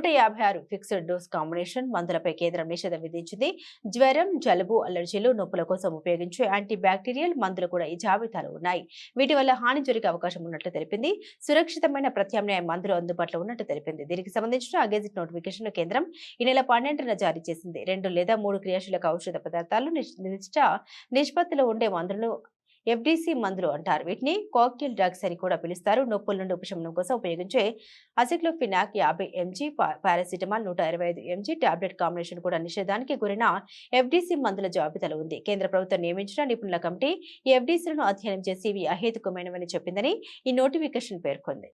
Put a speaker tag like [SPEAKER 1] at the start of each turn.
[SPEAKER 1] నూట యాభై ఆరు ఫిక్స్డ్ డోస్ కాంబినేషన్ మందులపై కేంద్రం నిషేధం విధించింది. జ్వరం జలుబు అలర్జీలు నొప్పుల కోసం ఉపయోగించే యాంటీ బ్యాక్టీరియల్ మందులు కూడా ఈ జాబితాలో ఉన్నాయి. వీటి వల్ల హాని జరిగే అవకాశం ఉన్నట్లు తెలిపింది. సురక్షితమైన ప్రత్యామ్నాయ మందులు అందుబాటులో ఉన్నట్టు తెలిపింది. దీనికి సంబంధించిన అగేజిట్ నోటిఫికేషన్ కేంద్రం ఈ నెల పన్నెండున జారీ చేసింది. రెండు లేదా మూడు క్రియాశీలక ఔషధ పదార్థాలు నిర్దిష్ట నిష్పత్తిలో ఉండే మందులను ఎఫ్డిసి మందులు అంటారు. వీటిని కాక్టైల్ డ్రగ్స్ అని కూడా పిలుస్తారు. నొప్పుల నుండి ఉపశమనం కోసం ఉపయోగించే అసిక్లోఫినాక్ యాభై ఎంజీ పారాసిటమాల్ నూట ఇరవై ఐదు ఎంజీ టాబ్లెట్ కాంబినేషన్ కూడా నిషేధానికి గురైన ఎఫ్డిసి మందుల జాబితాలో ఉంది. కేంద్ర ప్రభుత్వం నియమించిన నిపుణుల కమిటీ ఈ ఎఫ్డిసిలను అధ్యయనం చేసి ఇవి అహేతుకమైనవని చెప్పిందని ఈ నోటిఫికేషన్ పేర్కొంది.